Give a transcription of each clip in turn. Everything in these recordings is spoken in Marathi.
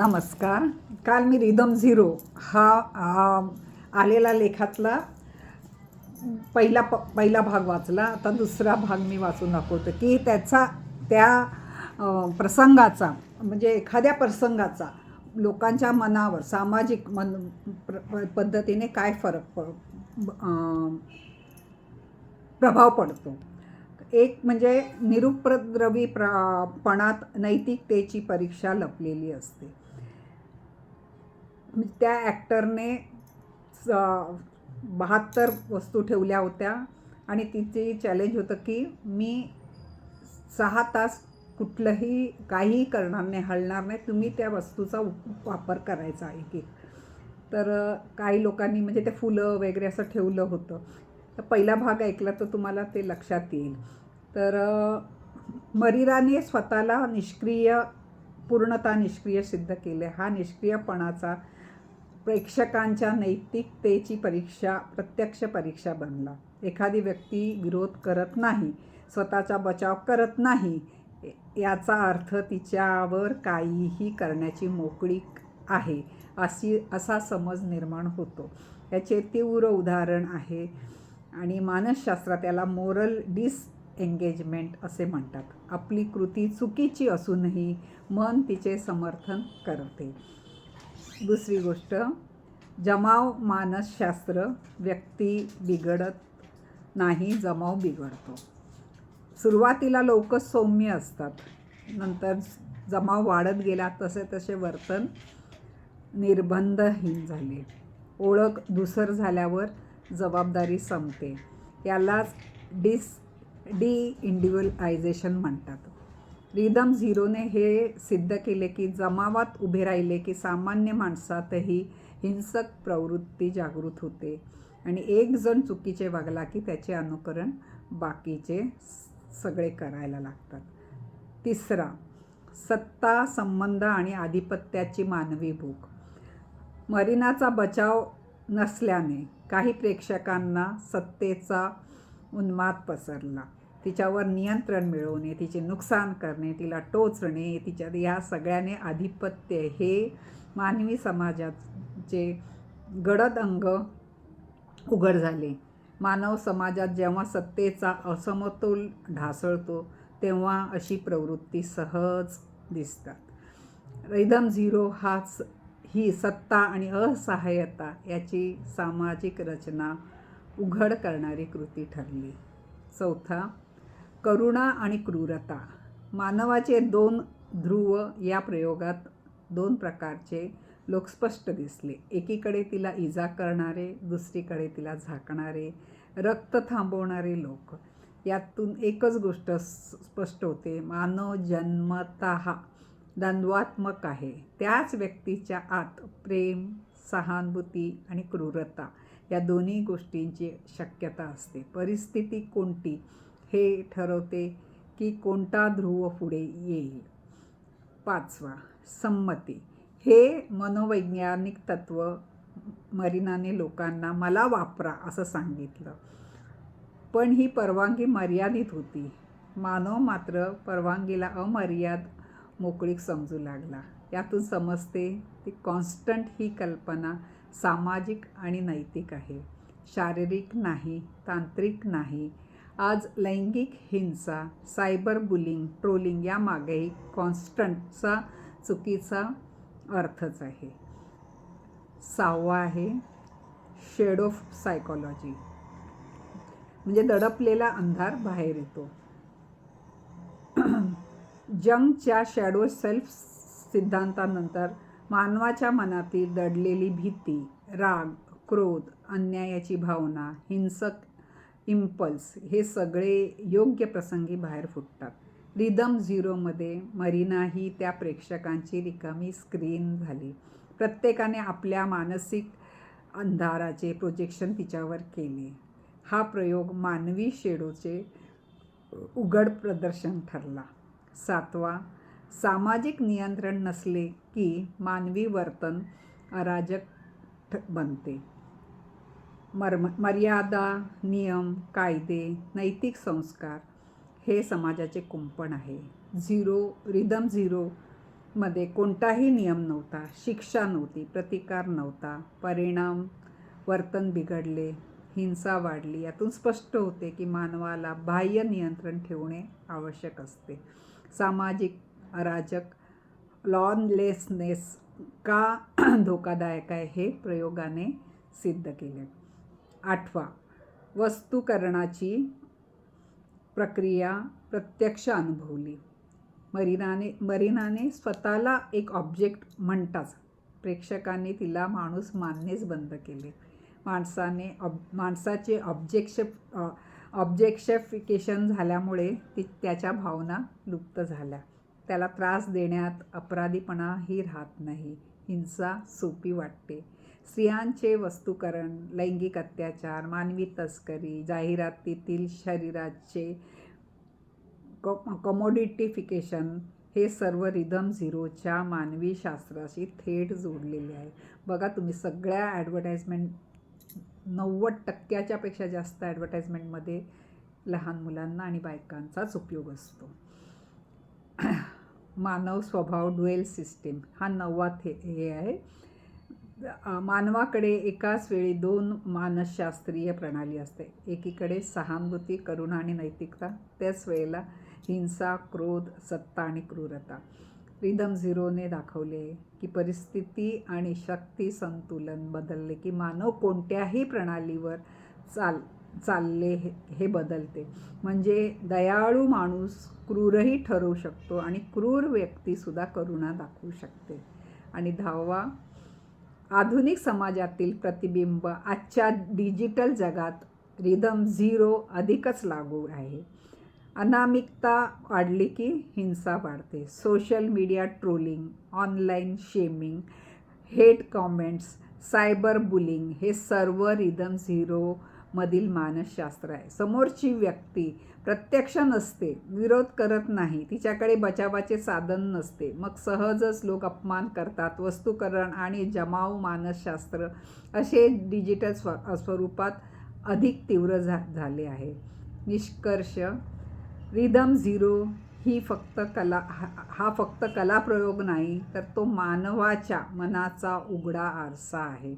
नमस्कार. काल मी रिदम झिरो हा आलेला लेखातला पहिला प पहिला भाग वाचला. आता दुसरा भाग मी वाचून दाखवतो की त्याचा त्या प्रसंगाचा म्हणजे एखाद्या प्रसंगाचा लोकांच्या मनावर सामाजिक मन प्र प- पद्धतीने काय फरक प प्रभाव पडतो? एक म्हणजे निरुपद्रवी प्र पणात नैतिकतेची परीक्षा लपलेली असते. त्या ॲक्टरने बहात्तर वस्तू ठेवल्या होत्या. आणि तिचे चॅलेंज होतं की मी सहा तास कुठलंही काहीही करणार नाही हलणार नाही. तुम्ही त्या वस्तूचा वापर करायचा आहे की तर काही लोकांनी म्हणजे ते फुलं वगैरे असं ठेवलं होतं. तर पहिला भाग ऐकला तर तुम्हाला ते लक्षात येईल. तर मरीराने स्वतःला निष्क्रिय पूर्णता निष्क्रिय सिद्ध केले. हा निष्क्रियपणाचा प्रेक्षकांच्या नैतिकतेची परीक्षा प्रत्यक्ष परीक्षा बनला. एखादी व्यक्ती विरोध करत नाही स्वतःचा बचाव करत नाही याचा अर्थ तिच्यावर काहीही करण्याची मोकळीक आहे अशी असा समज निर्माण होतो. याचे तीव्र उदाहरण आहे आणि मानसशास्त्रात याला मोरल डिस एंगेजमेंट असे म्हणतात. आपली कृती चुकीची असूनही मन तिचे समर्थन करते. दुसरी गोष्ट जमाव मानसशास्त्र व्यक्ती बिघडत नाही जमाव बिघडतो. सुरुवातीला लोक सौम्य असतात. नंतर जमाव वाढत गेला तसे तसे वर्तन निर्बंधहीन झाले. ओळख धुसर झाल्यावर जबाबदारी संपते. यालाच डिस डी इंडिव्हिज्युअलायझेशन म्हणतात. रिदम झिरोने हे सिद्ध केले की जमावात उभे राहिले की सामान्य माणसातही हिंसक प्रवृत्ती जागृत होते. आणि एक जण चुकीचे वागला की त्याचे अनुकरण बाकीचे सगळे करायला लागतात. तिसरा सत्ता संबंध आणि आधिपत्याची मानवी भूक. मरीनाचा बचाव नसल्याने काही प्रेक्षकांना सत्तेचा उन्माद पसरला. तिच्यावर नियंत्रण मिळवणे तिचे नुकसान करणे तिला टोचणे तिच्या या सगळ्याने आधिपत्य हे मानवी समाजाचे गडद अंग उघड झाले. मानव समाजात जेव्हा सत्तेचा असमतोल ढासळतो तेव्हा अशी प्रवृत्ती सहज दिसतात. रिदम झिरो हाच ही सत्ता आणि असहाय्यता याची सामाजिक रचना उघड करणारी कृती ठरली. चौथा करुणा आणि क्रूरता. मानवाचे दोन ध्रुव या प्रयोगात दोन प्रकारचे लोक स्पष्ट दिसले. एकीकडे तिला इजा करणारे दुसरीकडे तिला झाकणारे रक्त थांबवणारे लोक. यातून एकच गोष्ट स्पष्ट होते. मानव जन्मतः द्वंद्वात्मक आहे. त्याच व्यक्तीच्या आत प्रेम सहानुभूती आणि क्रूरता या दोन्ही गोष्टींची शक्यता असते. परिस्थिती कोणती? हे ठरवते की कोणता ध्रुव पुढे येईल. पाचवा संमती. हे मनोवैज्ञानिक तत्त्व मरीनाने लोकांना मला वापरा असं सांगितलं. पण ही परवानगी मर्यादित होती. मानव मात्र परवानगीला अमर्याद मोकळीक समजू लागला. यातून समजते ती कॉन्स्टंट ही कल्पना सामाजिक आणि नैतिक आहे. शारीरिक नाही तांत्रिक नाही आज लैंगिक हिंसा सायबर बुलिंग ट्रोलिंग यामागेही कॉन्स्टंटचा चुकीचा अर्थच आहे. सहावा आहे. Shade of psychology. म्हणजे दडपलेला अंधार बाहेर येतो. जंगच्या शॅडो सेल्फ सिद्धांतानंतर मानवाच्या मनातील दडलेली भीती राग क्रोध अन्यायाची भावना हिंसक इम्पल्स हे सगळे योग्य प्रसंगी बाहेर फुटतात. रिदम झिरोमध्ये मरीना ही त्या प्रेक्षकांची रिकामी स्क्रीन झाली. प्रत्येकाने आपल्या मानसिक अंधाराचे प्रोजेक्शन तिच्यावर केले. हा प्रयोग मानवी शेडोचे उघड प्रदर्शन ठरला. सातवा सामाजिक नियंत्रण नसले की मानवी वर्तन अराजक ठ- बनते. मर्म मर्यादा नियम कायदे नैतिक संस्कार हे समाजाचे कुंपण आहे. झिरो रिदम झिरो मध्ये कोणताही नियम नव्हता शिक्षा नव्हती प्रतिकार नव्हता परिणाम वर्तन बिघडले हिंसा वाढली. यातून स्पष्ट होते की मानवाला बाह्य नियंत्रण ठेवणे आवश्यक असते. सामाजिक अराजक लॉनलेसनेस का धोकादायक आहे हे प्रयोगाने सिद्ध केले. आठवा. वस्तूकरणाची प्रक्रिया प्रत्यक्ष अनुभवली. मरीनाने मरीनाने स्वतःला एक ऑब्जेक्ट म्हणताच प्रेक्षकांनी तिला माणूस मानणेच बंद केले. माणसाने ऑब माणसाचे ऑब्जेक्श ऑब्जेक्शफिकेशन झाल्यामुळे ती त्याच्या भावना लुप्त झाल्या. त्याला त्रास देण्यात अपराधीपणाही राहत नाही. हिंसा सोपी वाटते. स्त्रियांचे वस्तूकरण लैंगिक अत्याचार मानवी तस्करी जाहिरातीतील शरीराचे क कमोडिटिफिकेशन हे सर्व रिदम झिरोच्या मानवी शास्त्राशी थेट जोडलेले आहे. बघा तुम्ही सगळ्या ॲडव्हर्टाईजमेंट नव्वद टक्क्याच्यापेक्षा जास्त ॲडव्हर्टाईजमेंटमध्ये लहान मुलांना आणि बायकांचाच उपयोग असतो. मानव स्वभाव ड्युएल सिस्टीम हा नववा थे हे आहे. मानवाकडे एकाच वेळी दोन मानसशास्त्रीय प्रणाली असते. एकीकडे सहानुभूती करुणा आणि नैतिकता. त्याच वेळेला हिंसा क्रोध सत्ता आणि क्रूरता. रिदम झिरोने दाखवले की परिस्थिती आणि शक्ती संतुलन बदलले की मानव कोणत्याही प्रणालीवर चाल चालले हे हे बदलते. म्हणजे दयाळू माणूस क्रूरही ठरवू शकतो आणि क्रूर व्यक्तीसुद्धा करुणा दाखवू शकते. आणि दहावा आधुनिक समाजातील प्रतिबिंब आजच्या डिजिटल जगात रिदम झिरो अधिकच लागू आहे. अनामिकता वाढली की हिंसा वाढते. Social media trolling online shaming hate comments cyber bullying हे सर्व रिदम झिरो मधील मानसशास्त्र आहे. समोरची व्यक्ती प्रत्यक्ष नसते विरोध करत नाही तिच्याकडे बचावाचे साधन नसते. मग सहजच लोक अपमान करतात वस्तूकरण आणि जमाव मानसशास्त्र असे डिजिटल स्व स्वरूपात अधिक तीव्र झा झाले आहे. निष्कर्ष रिदम झिरो ही फक्त कला हा हा फक्त कलाप्रयोग नाही तर तो मानवाच्या मनाचा उघडा आरसा आहे.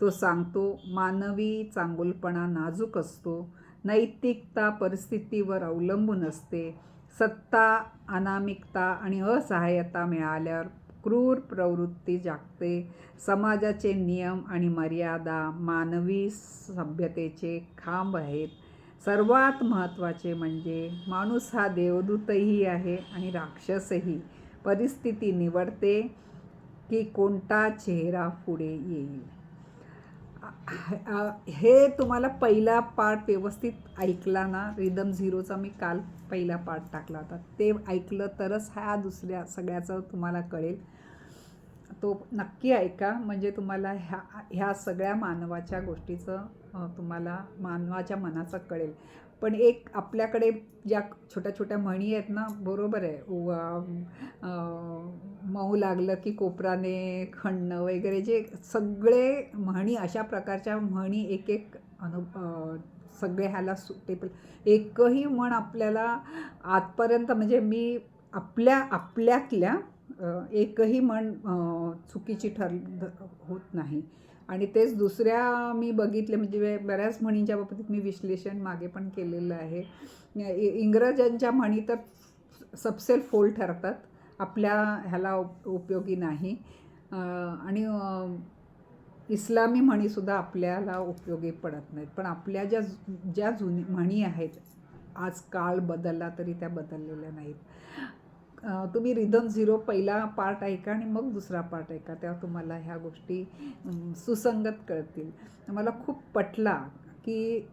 तो सांगतो मानवी चांगुलपणा नाजूक असतो. नैतिकता परिस्थितीवर अवलंबून असते. सत्ता अनामिकता आणि असहाय्यता मिळाल्यावर क्रूर प्रवृत्ती जागते. समाजाचे नियम आणि मर्यादा मानवी सभ्यतेचे खांब आहेत. सर्वात महत्त्वाचे म्हणजे माणूस हा देवदूतही आहे आणि राक्षसही. परिस्थिती निवडते की कोणता चेहरा पुढे येईल. हे तुम्हाला पहिला पार्ट व्यवस्थित ऐकला ना रिदम झिरोचा मी काल पहिला पार्ट टाकला होता. ते ऐकलं तरच हा दुसऱ्या सगळ्याचं तुम्हाला कळेल. तो नक्की ऐका. म्हणजे तुम्हाला ह्या ह्या सगळ्या मानवाच्या गोष्टीचं तुम्हाला मानवाच्या मनाचं कळेल. पण एक आपल्याकडे ज्या छोट्या छोट्या म्हणी आहेत ना बरोबर आहे. मऊ लागलं की कोपराने खणणं वगैरे जे सगळे म्हणी अशा प्रकारच्या म्हणी एक एक अनु सगळे ह्याला सुटेबल एकही म्हण आपल्याला आजपर्यंत म्हणजे मी आपल्या आपल्यातल्या एकही म्हण चुकीची ठर होत नाही. आणि तेच दुसऱ्या मी बघितले म्हणजे बऱ्याच म्हणींच्या बाबतीत मी विश्लेषण मागे पण केलेलं आहे. इ- इंग्रजांच्या म्हणी तर सबसेल फोल ठरतात आपल्या ह्याला उपयोगी नाही. आणि इस्लामी म्हणीसुद्धा आपल्याला उपयोगी पडत नाहीत. पण आपल्या ज्या ज्या जुनी म्हणी आहेत आज काळ बदलला तरी त्या बदललेल्या नाहीत. तुम्ही रिदम झिरो पहिला पार्ट ऐका आणि मग दुसरा पार्ट ऐका. तेव्हा तुम्हाला ह्या गोष्टी सुसंगत कळतील. मला खूप पटला की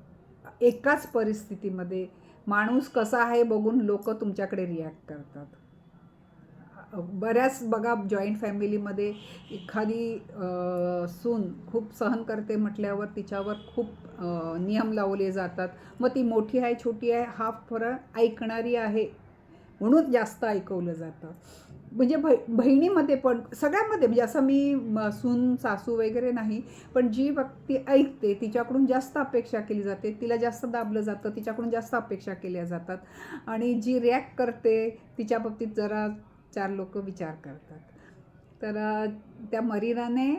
एकाच परिस्थितीमध्ये माणूस कसा आहे बघून लोक तुमच्याकडे रिॲक्ट करतात. बऱ्याच बघा जॉईंट फॅमिलीमध्ये एखादी सून खूप सहन करते म्हटल्यावर तिच्यावर खूप नियम लावले जातात. मग ती मोठी आहे छोटी आहे हा फरक ऐकणारी आहे. म्हणून जास्त ऐकवलं जातं. म्हणजे भ बहिणीमध्ये पण सगळ्यामध्ये म्हणजे असं मी सून सासू वगैरे नाही पण जी व्यक्ती ऐकते तिच्याकडून जास्त अपेक्षा केली जाते तिला जास्त दाबलं जातं तिच्याकडून जास्त अपेक्षा केल्या जातात. आणि जी रिॲक्ट करते तिच्या बाबतीत जरा चार लोक विचार करतात. तर त्या मरीनाने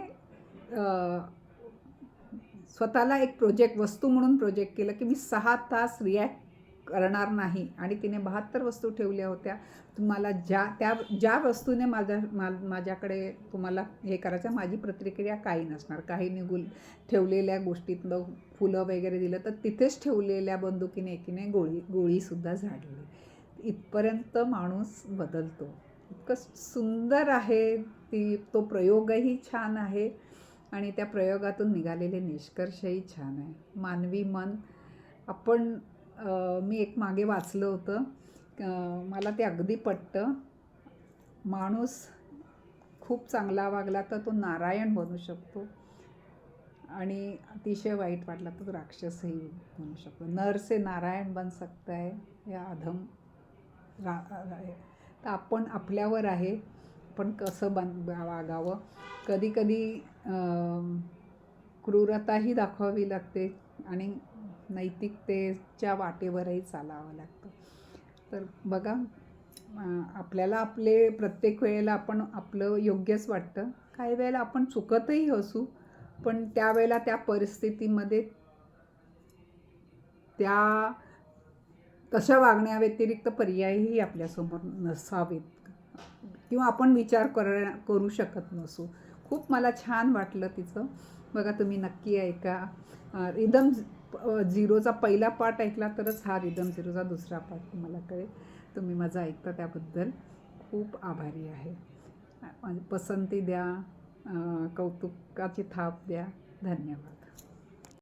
स्वतःला एक प्रोजेक्ट वस्तू म्हणून प्रोजेक्ट केलं की मी सहा तास रिॲक्ट करणार नाही. आणि तिने बहात्तर वस्तू ठेवल्या होत्या. तुम्हाला ज्या त्या ज्या वस्तूने माझ्या मा माझ्याकडे तुम्हाला हे करायचं माझी प्रतिक्रिया काही नसणार. काही निघून ठेवलेल्या गोष्टीतलं फुलं वगैरे दिलं तर तिथेच ठेवलेल्या बंदुकीने एकीने गोळी गोळीसुद्धा झाडली. इथपर्यंत माणूस बदलतो. इतकं सुंदर आहे ती तो प्रयोगही छान आहे आणि त्या प्रयोगातून निघालेले निष्कर्षही छान आहे. मानवी मन आपण मी एक मागे वाचलं होतं. मला ते अगदी पटतं. माणूस खूप चांगला वागला तर तो नारायण बनू शकतो. आणि अतिशय वाईट वाटला तर तो राक्षसही बनू शकतो. नर से नारायण बन सकता है या अधम रा रा- तर आपण आपल्यावर आहे. पण कसं बन वागावं? कधी कधी क्रूरताही दाखवावी लागते. आणि नैतिकतेच्या वाटेवरही चालावं लागतं. तर बघा आपल्याला आपले प्रत्येक वेळेला आपण आपलं योग्यच वाटतं. काही वेळेला आपण चुकतही असू पण त्यावेळेला त्या परिस्थितीमध्ये त्या तशा वागण्याव्यतिरिक्त पर्यायही आपल्यासमोर नसावेत. किंवा आपण विचार कर करू शकत नसू. खूप मला छान वाटलं तिचं. बघा तुम्ही नक्की ऐका. एकदम रिदम झिरोचा पहिला पार्ट ऐकला तरच हा रिदम झिरोचा दुसरा पार्ट तुम्हाला कळेल. तुम्ही माझं ऐकता त्याबद्दल खूप आभारी आहे. पसंती द्या कौतुकाची थाप द्या. धन्यवाद.